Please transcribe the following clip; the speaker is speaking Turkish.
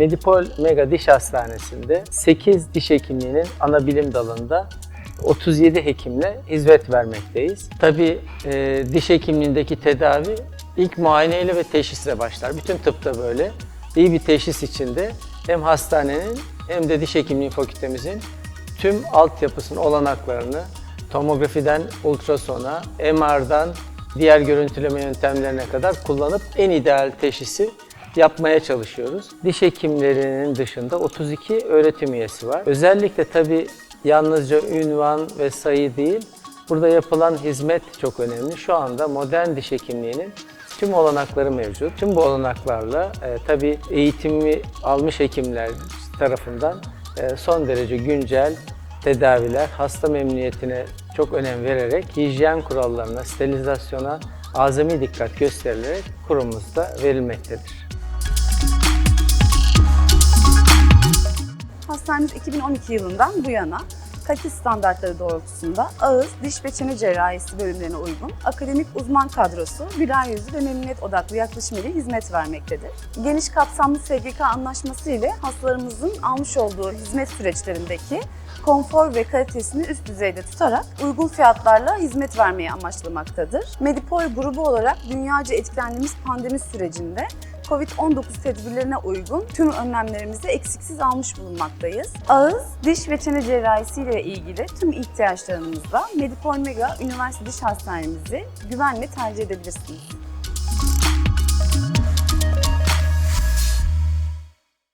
Medipol Mega Diş Hastanesi'nde 8 diş hekimliğinin ana bilim dalında 37 hekimle hizmet vermekteyiz. Tabii e, diş hekimliğindeki tedavi ilk muayeneyle ve teşhisle başlar. Bütün tıpta böyle. İyi bir teşhis içinde hem hastanenin hem de diş hekimliği fakültemizin tüm altyapısının olanaklarını tomografiden ultrasona, MR'dan diğer görüntüleme yöntemlerine kadar kullanıp en ideal teşhisi yapmaya çalışıyoruz. Diş hekimlerinin dışında 32 öğretim üyesi var. Özellikle tabii yalnızca ünvan ve sayı değil, burada yapılan hizmet çok önemli. Şu anda modern diş hekimliğinin tüm olanakları mevcut. Tüm bu olanaklarla e, tabii eğitimi almış hekimler tarafından e, son derece güncel tedaviler, hasta memnuniyetine çok önem vererek hijyen kurallarına, sterilizasyona azami dikkat gösterilerek kurumumuzda verilmektedir. Hastanemiz 2012 yılından bu yana kalite standartları doğrultusunda ağız, diş ve cerrahisi bölümlerine uygun akademik uzman kadrosu birer yüzlü ve memnuniyet odaklı yaklaşım ile hizmet vermektedir. Geniş kapsamlı SGK anlaşması ile hastalarımızın almış olduğu hizmet süreçlerindeki konfor ve kalitesini üst düzeyde tutarak uygun fiyatlarla hizmet vermeyi amaçlamaktadır. Medipol grubu olarak dünyaca etkilendiğimiz pandemi sürecinde COVID-19 tedbirlerine uygun tüm önlemlerimizi eksiksiz almış bulunmaktayız. Ağız, diş ve çene cerrahisi ile ilgili tüm ihtiyaçlarınızda Medipol Mega Üniversite Diş Hastanemizi güvenle tercih edebilirsiniz.